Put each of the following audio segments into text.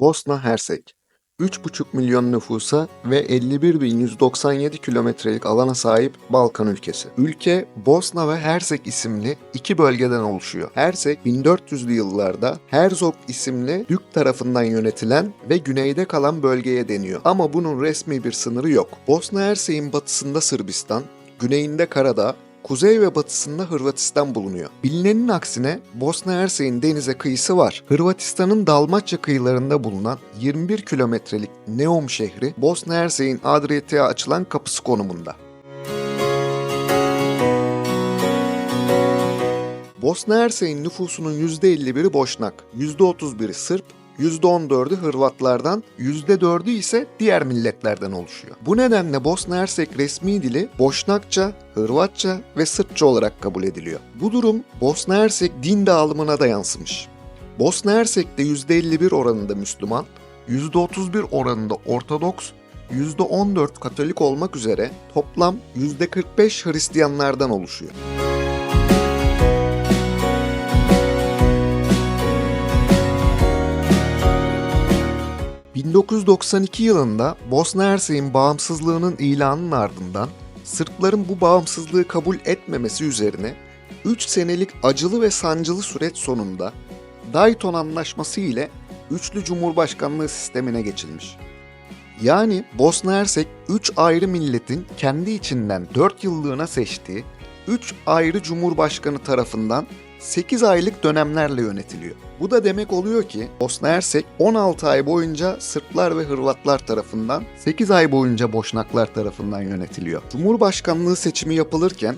Bosna Hersek 3,5 milyon nüfusa ve 51.197 kilometrelik alana sahip Balkan ülkesi. Ülke Bosna ve Hersek isimli iki bölgeden oluşuyor. Hersek 1400'lü yıllarda Herzog isimli Dük tarafından yönetilen ve güneyde kalan bölgeye deniyor. Ama bunun resmi bir sınırı yok. Bosna Hersek'in batısında Sırbistan, güneyinde Karadağ, kuzey ve batısında Hırvatistan bulunuyor. Bilinenin aksine Bosna Hersek'in denize kıyısı var. Hırvatistan'ın Dalmaçya kıyılarında bulunan 21 kilometrelik Neum şehri Bosna Hersek'in Adriyatik'e açılan kapısı konumunda. Bosna Hersek'in nüfusunun %51'i Boşnak, %31'i Sırp, %14'ü Hırvatlardan, %4'ü ise diğer milletlerden oluşuyor. Bu nedenle Bosna Hersek resmi dili Boşnakça, Hırvatça ve Sırpça olarak kabul ediliyor. Bu durum Bosna Hersek din dağılımına da yansımış. Bosna Hersek'te %51 oranında Müslüman, %31 oranında Ortodoks, %14 Katolik olmak üzere toplam %45 Hristiyanlardan oluşuyor. 1992 yılında Bosna Hersek'in bağımsızlığının ilanının ardından Sırpların bu bağımsızlığı kabul etmemesi üzerine 3 senelik acılı ve sancılı süreç sonunda Dayton Anlaşması ile üçlü cumhurbaşkanlığı sistemine geçilmiş. Yani Bosna Hersek 3 ayrı milletin kendi içinden 4 yıllığına seçtiği 3 ayrı cumhurbaşkanı tarafından 8 aylık dönemlerle yönetiliyor. Bu da demek oluyor ki Bosna Hersek 16 ay boyunca Sırplar ve Hırvatlar tarafından, 8 ay boyunca Boşnaklar tarafından yönetiliyor. Cumhurbaşkanlığı seçimi yapılırken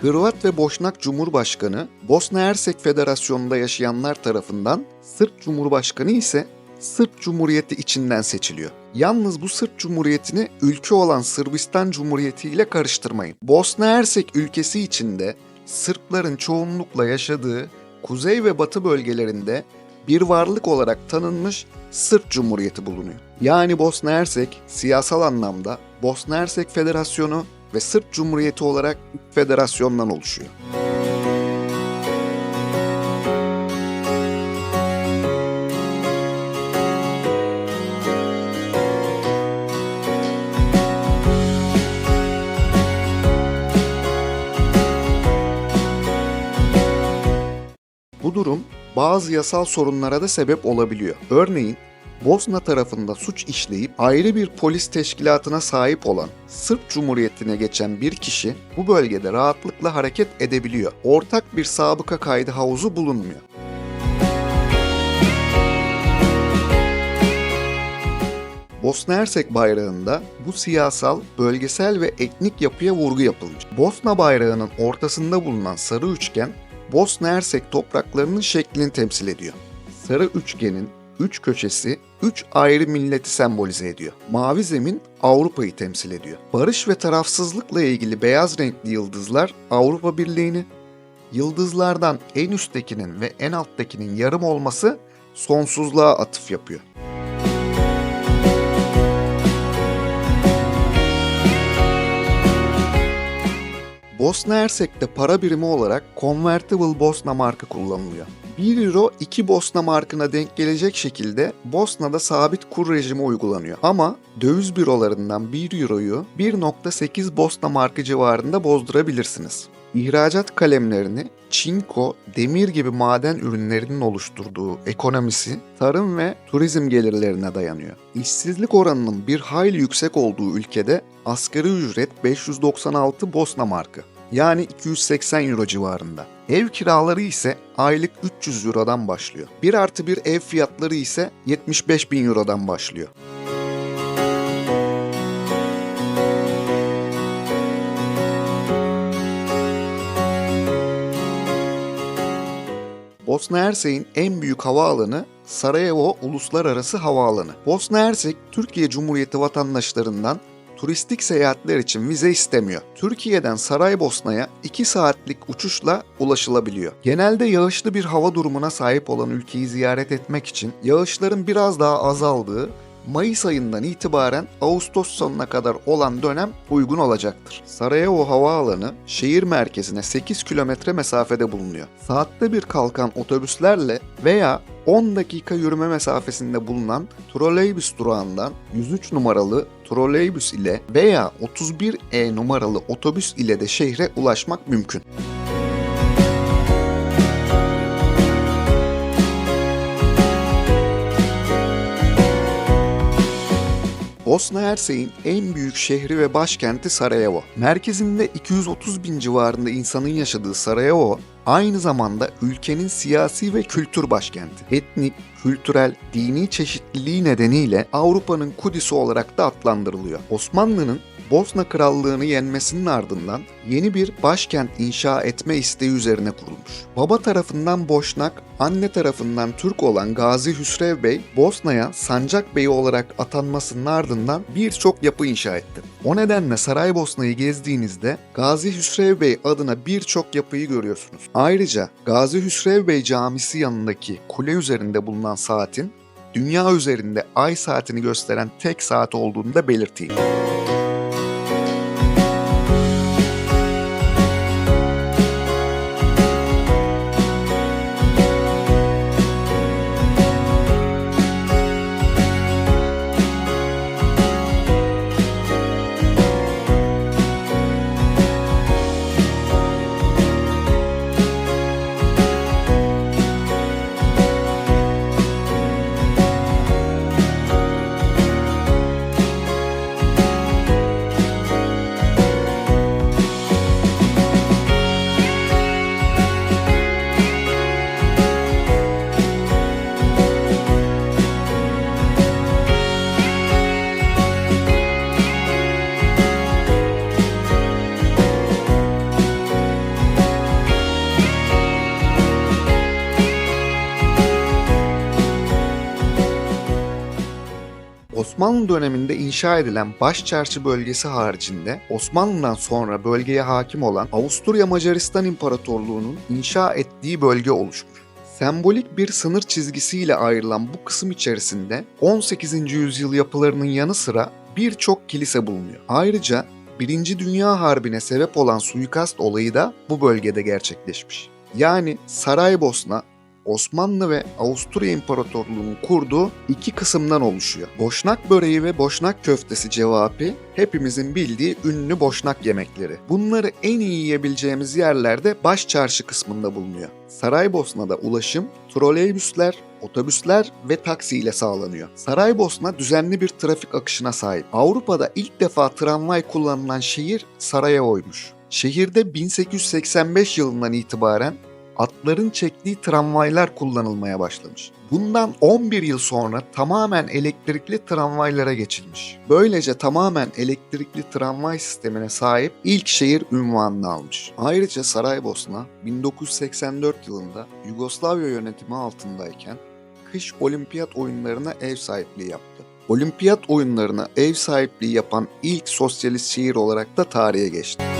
Hırvat ve Boşnak Cumhurbaşkanı Bosna Hersek Federasyonu'nda yaşayanlar tarafından, Sırp Cumhurbaşkanı ise Sırp Cumhuriyeti içinden seçiliyor. Yalnız bu Sırp Cumhuriyeti'ni ülke olan Sırbistan Cumhuriyeti ile karıştırmayın. Bosna Hersek ülkesi içinde Sırpların çoğunlukla yaşadığı kuzey ve batı bölgelerinde bir varlık olarak tanınmış Sırp Cumhuriyeti bulunuyor. Yani Bosna Hersek siyasal anlamda Bosna Hersek Federasyonu ve Sırp Cumhuriyeti olarak federasyondan oluşuyor. Bazı yasal sorunlara da sebep olabiliyor. Örneğin Bosna tarafında suç işleyip ayrı bir polis teşkilatına sahip olan Sırp Cumhuriyeti'ne geçen bir kişi bu bölgede rahatlıkla hareket edebiliyor. Ortak bir sabıka kaydı havuzu bulunmuyor. Bosna Hersek bayrağında bu siyasal, bölgesel ve etnik yapıya vurgu yapılmış. Bosna bayrağının ortasında bulunan sarı üçgen Bosna Hersek topraklarının şeklini temsil ediyor. Sarı üçgenin üç köşesi üç ayrı milleti sembolize ediyor. Mavi zemin Avrupa'yı temsil ediyor. Barış ve tarafsızlıkla ilgili beyaz renkli yıldızlar Avrupa Birliği'ni, yıldızlardan en üsttekinin ve en alttakinin yarım olması sonsuzluğa atıf yapıyor. Bosna Hersek'te para birimi olarak Convertible Bosna markı kullanılıyor. 1 euro 2 Bosna markına denk gelecek şekilde Bosna'da sabit kur rejimi uygulanıyor. Ama döviz bürolarından 1 euroyu 1.8 Bosna markı civarında bozdurabilirsiniz. İhracat kalemlerini çinko, demir gibi maden ürünlerinin oluşturduğu ekonomisi tarım ve turizm gelirlerine dayanıyor. İşsizlik oranının bir hayli yüksek olduğu ülkede asgari ücret 596 Bosna markı yani 280 euro civarında. Ev kiraları ise aylık 300 eurodan başlıyor. 1 artı 1 ev fiyatları ise 75 bin eurodan başlıyor. Bosna Hersek'in en büyük havaalanı Sarajevo Uluslararası Havaalanı. Bosna Hersek, Türkiye Cumhuriyeti vatandaşlarından turistik seyahatler için vize istemiyor. Türkiye'den Saraybosna'ya 2 saatlik uçuşla ulaşılabiliyor. Genelde yağışlı bir hava durumuna sahip olan ülkeyi ziyaret etmek için yağışların biraz daha azaldığı Mayıs ayından itibaren Ağustos sonuna kadar olan dönem uygun olacaktır. Sarajevo Havaalanı şehir merkezine 8 kilometre mesafede bulunuyor. Saatte bir kalkan otobüslerle veya 10 dakika yürüme mesafesinde bulunan troleybüs durağından 103 numaralı troleybüs ile veya 31E numaralı otobüs ile de şehre ulaşmak mümkün. Bosna Hersek'in en büyük şehri ve başkenti Sarajevo. Merkezinde 230 bin civarında insanın yaşadığı Sarajevo, aynı zamanda ülkenin siyasi ve kültür başkenti. Etnik, kültürel, dini çeşitliliği nedeniyle Avrupa'nın Kudüs'ü olarak da adlandırılıyor. Osmanlı'nın Bosna Krallığı'nı yenmesinin ardından yeni bir başkent inşa etme isteği üzerine kurulmuş. Baba tarafından Boşnak, anne tarafından Türk olan Gazi Hüsrev Bey, Bosna'ya Sancak Bey olarak atanmasının ardından birçok yapı inşa etti. O nedenle Saraybosna'yı gezdiğinizde Gazi Hüsrev Bey adına birçok yapıyı görüyorsunuz. Ayrıca Gazi Hüsrev Bey Camisi yanındaki kule üzerinde bulunan saatin dünya üzerinde ay saatini gösteren tek saat olduğunu da belirteyim. Osmanlı döneminde inşa edilen Başçarşı bölgesi haricinde Osmanlı'dan sonra bölgeye hakim olan Avusturya Macaristan İmparatorluğu'nun inşa ettiği bölge oluşmuş. Sembolik bir sınır çizgisiyle ayrılan bu kısım içerisinde 18. yüzyıl yapılarının yanı sıra birçok kilise bulunuyor. Ayrıca Birinci Dünya Harbi'ne sebep olan suikast olayı da bu bölgede gerçekleşmiş. Yani Saraybosna Osmanlı ve Avusturya İmparatorluğu'nun kurduğu iki kısımdan oluşuyor. Boşnak böreği ve boşnak köftesi cevabı hepimizin bildiği ünlü boşnak yemekleri. Bunları en iyi yiyebileceğimiz yerlerde baş çarşı kısmında bulunuyor. Saraybosna'da ulaşım troleybüsler, otobüsler ve taksi ile sağlanıyor. Saraybosna düzenli bir trafik akışına sahip. Avrupa'da ilk defa tramvay kullanılan şehir Sarajevo'ymuş. Şehirde 1885 yılından itibaren atların çektiği tramvaylar kullanılmaya başlamış. Bundan 11 yıl sonra tamamen elektrikli tramvaylara geçilmiş. Böylece tamamen elektrikli tramvay sistemine sahip ilk şehir ünvanını almış. Ayrıca Saraybosna 1984 yılında Yugoslavya yönetimi altındayken kış olimpiyat oyunlarına ev sahipliği yaptı. Olimpiyat oyunlarına ev sahipliği yapan ilk sosyalist şehir olarak da tarihe geçti.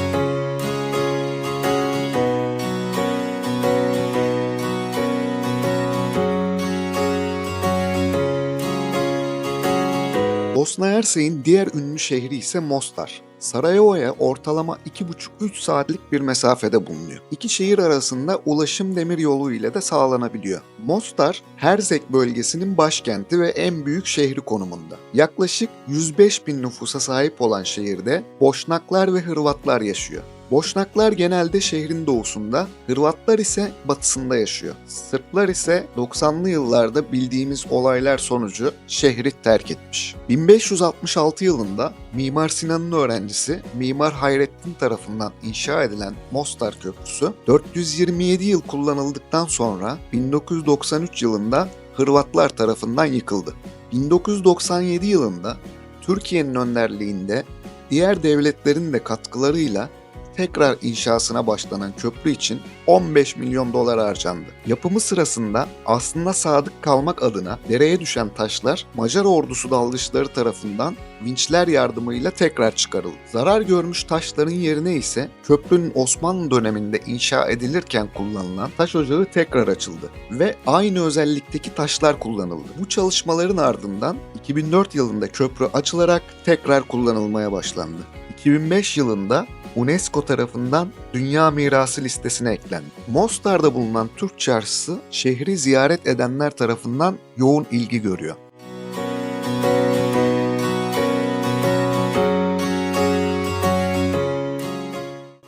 Bosna Hersek'in diğer ünlü şehri ise Mostar. Sarajevo'ya ortalama 2,5-3 saatlik bir mesafede bulunuyor. İki şehir arasında ulaşım demir yolu ile de sağlanabiliyor. Mostar, Herzeg bölgesinin başkenti ve en büyük şehri konumunda. Yaklaşık 105 bin nüfusa sahip olan şehirde Boşnaklar ve Hırvatlar yaşıyor. Boşnaklar genelde şehrin doğusunda, Hırvatlar ise batısında yaşıyor. Sırplar ise 90'lı yıllarda bildiğimiz olaylar sonucu şehri terk etmiş. 1566 yılında Mimar Sinan'ın öğrencisi Mimar Hayrettin tarafından inşa edilen Mostar Köprüsü 427 yıl kullanıldıktan sonra 1993 yılında Hırvatlar tarafından yıkıldı. 1997 yılında Türkiye'nin önderliğinde diğer devletlerin de katkılarıyla tekrar inşasına başlanan köprü için 15 milyon dolar harcandı. Yapımı sırasında aslında sadık kalmak adına dereye düşen taşlar Macar ordusu dalgıçları tarafından vinçler yardımıyla tekrar çıkarıldı. Zarar görmüş taşların yerine ise köprünün Osmanlı döneminde inşa edilirken kullanılan taş ocağı tekrar açıldı ve aynı özellikteki taşlar kullanıldı. Bu çalışmaların ardından 2004 yılında köprü açılarak tekrar kullanılmaya başlandı. 2005 yılında UNESCO tarafından Dünya Mirası listesine eklendi. Mostar'da bulunan Türk çarşısı şehri ziyaret edenler tarafından yoğun ilgi görüyor.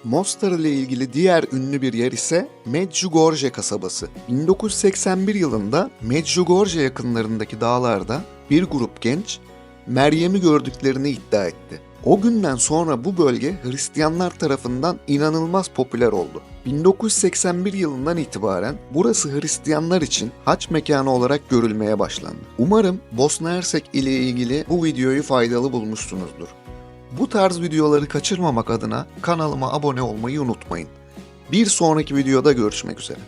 Mostar ile ilgili diğer ünlü bir yer ise Medjugorje kasabası. 1981 yılında Medjugorje yakınlarındaki dağlarda bir grup genç Meryem'i gördüklerini iddia etti. O günden sonra bu bölge Hristiyanlar tarafından inanılmaz popüler oldu. 1981 yılından itibaren burası Hristiyanlar için haç mekanı olarak görülmeye başlandı. Umarım Bosna Hersek ile ilgili bu videoyu faydalı bulmuşsunuzdur. Bu tarz videoları kaçırmamak adına kanalıma abone olmayı unutmayın. Bir sonraki videoda görüşmek üzere.